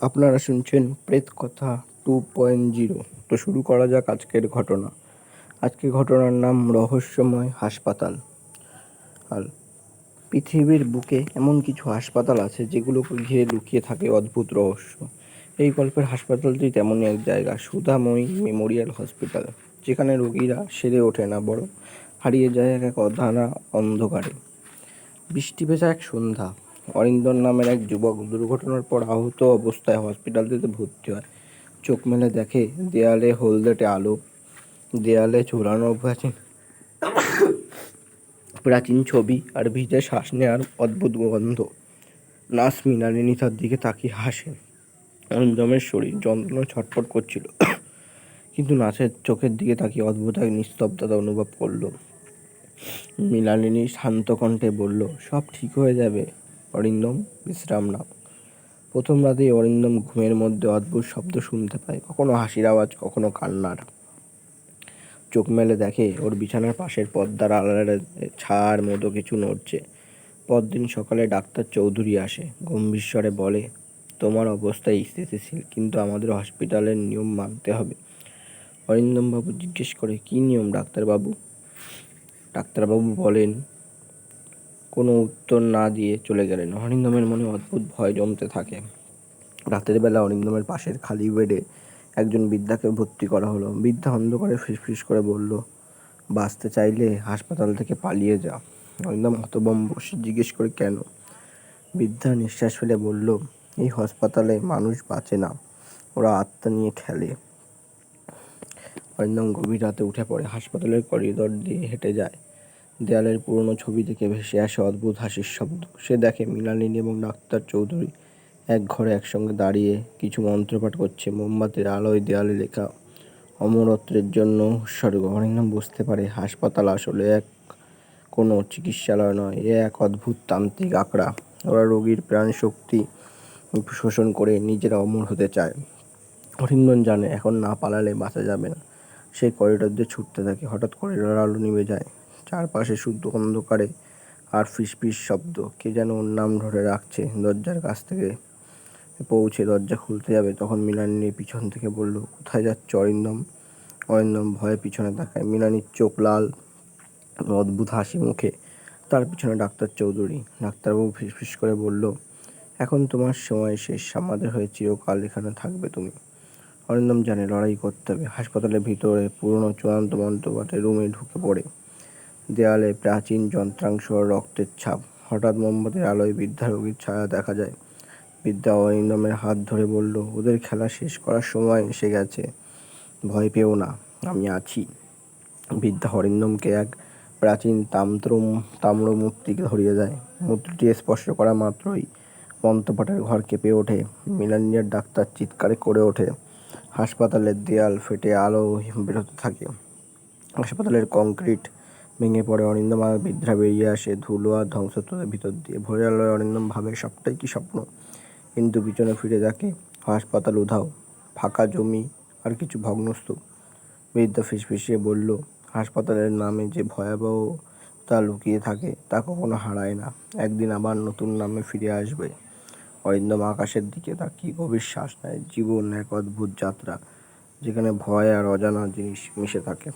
আপনারা শুনছেন প্রেত কথা টু পয়েন্ট জিরো। তো শুরু করা যাক আজকের ঘটনা। আজকের ঘটনার নাম রহস্যময় হাসপাতাল। আর পৃথিবীর বুকে এমন কিছু হাসপাতাল আছে যেগুলোকে ঘিরে লুকিয়ে থাকে অদ্ভুত রহস্য। এই গল্পের হাসপাতালটি তেমনই এক জায়গা, সুধাময়ী মেমোরিয়াল হসপিটাল, যেখানে রোগীরা সেরে ওঠে না বড় হারিয়ে যায় এক এক অধানা অন্ধকারে। বৃষ্টি ভেজা এক সন্ধ্যা অরিন্দর নামের এক যুবক দুর্ঘটনার পর আহত অবস্থায় হসপিটালটিতে ভর্তি হয়। চোখ মেলে দেখে দেয়ালে হলদেটে আলো, দেয়ালে ঝোলানো প্রাচীন প্রাচীন ছবি আর ভিজে শ্বাস নেওয়ার অদ্ভুত গন্ধ। নার্স মৃণালিনী তার দিকে তাকিয়ে হাসে। অরিন্দমের শরীর যন্ত্রণা ছটফট করছিল, কিন্তু নাচের চোখের দিকে তাকিয়ে অদ্ভুত এক নিস্তব্ধতা অনুভব করল। মৃণালিনী শান্ত কণ্ঠে বলল, সব ঠিক হয়ে যাবে। অরিন্দম বিশ্রাম নাও। প্রথম রাতেই অরিন্দম ঘুমের মধ্যে অদ্ভুত শব্দ শুনতে পায়, কখনো হাসির আওয়াজ, কখনো কান্নার। চোখ মেলে দেখে ওর বিছানার পাশের পর্দার আড়ালে ছাড় মতো কিছু নড়ছে। পরদিন সকালে ডাক্তার চৌধুরী আসে, গম্ভীর স্বরে বলে, তোমার অবস্থা স্থিতিশীল, কিন্তু আমাদের হসপিটালের নিয়ম মানতে হবে। অরিন্দমবাবু জিজ্ঞেস করে, কী নিয়ম ডাক্তারবাবু? ডাক্তারবাবু বলেন কোনো উত্তর না দিয়ে চলে গেলেন। অরিন্দমের মনে অদ্ভুত ভয় জমতে থাকে। রাতের বেলা অরিন্দমের পাশের খালি বেডে একজন বৃদ্ধাকে ভর্তি করা হলো। বৃদ্ধা অন্ধকারে ফিসফিস করে বলল, বাঁচতে চাইলে হাসপাতাল থেকে পালিয়ে যা। অরিন্দম হতবম্ব সে জিজ্ঞেস করে, কেন? বৃদ্ধা নিঃশ্বাস ফেলে বলল, এই হাসপাতালে মানুষ বাঁচে না, ওরা আত্মা নিয়ে খেলে অরিন্দম গভীর রাতে উঠে পড়ে। হাসপাতালের করিডর দিয়ে হেঁটে যায়। দেয়ালের পুরনো ছবি থেকে ভেসে আসে অদ্ভুত হাসির শব্দ। সে দেখে মৃণালিনী এবং ডাক্তার চৌধুরী এক ঘরে একসঙ্গে দাঁড়িয়ে কিছু মন্ত্রপাঠ করছে। মোমবাতির আলোয় দেয়ালে লেখা, অমরত্বের জন্য উৎসর্গ অরিন্দম বুঝতে পারে হাসপাতাল আসলে এক, কোনো চিকিৎসালয় নয়, এ এক অদ্ভুত তান্ত্রিক আঁকড়া। ওরা রোগীর প্রাণ শক্তি শোষণ করে নিজেরা অমর হতে চায়। অরিন্দন জানে এখন না পালালে বাঁচা যাবে না। সেই করিডর দিয়ে ছুটতে থাকে। হঠাৎ করিডোর আলো নিভে যায়। চারপাশে শুদ্ধ অন্ধকারে আর ফিসফিস শব্দ। কে যেন ওর নাম ধরে রাখছে। দরজার কাছ থেকে পৌঁছে দরজা খুলতে যাবে। তখন মৃণালিনী পিছন থেকে বলল, কোথায় যাচ্ছ অরিন্দম? অরিন্দম ভয়ে পিছনে তাকায়। মৃণালিনীর চোখ লাল, অদ্ভুত হাসি মুখে। তার পিছনে ডাক্তার চৌধুরী। ডাক্তারবাবু ফিসফিস করে বলল, এখন তোমার সময় শেষ। আমাদের হয়ে চিরকাল এখানে থাকবে তুমি। অরিন্দম জানে, লড়াই করতে হবে। হাসপাতালের ভিতরে পুরনো চূড়ান্ত মন্ত্রপাঠে রুমে ঢুকে পড়ে। দেয়ালে প্রাচীন যন্ত্রাংশ রক্তের ছাপ। হঠাৎ মোমবাতির আলোয় বৃদ্ধা রোগীর ছায়া দেখা যায়। বৃদ্ধা অরিন্দমের হাত ধরে বলল, ওদের খেলা শেষ করার সময় এসে গেছে। ভয় পেও না, আমি আছি। বৃদ্ধা অরিন্দমকে এক প্রাচীন তাম্র তাম্র মূর্তি ধরিয়ে যায় মূর্তিটি স্পর্শ করা মাত্রই মন্ত্রপাঠের ঘর কেঁপে ওঠে। মিলানিয়ার ডাক্তার চিৎকারে করে ওঠে। হাসপাতালের দেয়াল ফেটে আলো বেরোতে থাকে। হাসপাতালের কংক্রিট ভেঙে পড়ে অরিন্দম আর বৃদ্ধা বেরিয়ে আসে ধুলো আর ধ্বংসত্বের ভিতর দিয়ে। ভোরের আলোয় অরিন্দম ভাবে সবটাই কি স্বপ্ন? কিন্তু পিছনে ফিরে দেখে হাসপাতাল উধাও, ফাঁকা জমি আর কিছু ভগ্নস্তূপ। বৃদ্ধা ফিসফিসিয়ে বলল, হাসপাতালের নামে যে ভয়াবহ তা লুকিয়ে থাকে, তা কখনো হারায় না। একদিন আবার নতুন নামে ফিরে আসবে। অরিন্দম আকাশের দিকে তা তাকিয়ে গভীর শ্বাস নেয়। জীবন এক অদ্ভুত যাত্রা, যেখানে ভয় আর অজানা জিনিস মিশে থাকে।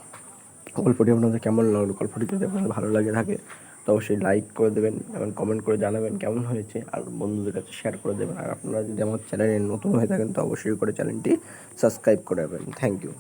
গল্পটি আপনাদের কেমন লাগল? গল্পটি যদি আপনাদের ভালো লাগে থাকে, তো অবশ্যই লাইক করে দেবেন এবং কমেন্ট করে জানাবেন কেমন হয়েছে, আর বন্ধুদের কাছে শেয়ার করে দেবেন। আর আপনারা যদি আমার চ্যানেলে নতুন হয়ে থাকেন, তো অবশ্যই করে চ্যানেলটি সাবস্ক্রাইব করে দেবেন থ্যাংক ইউ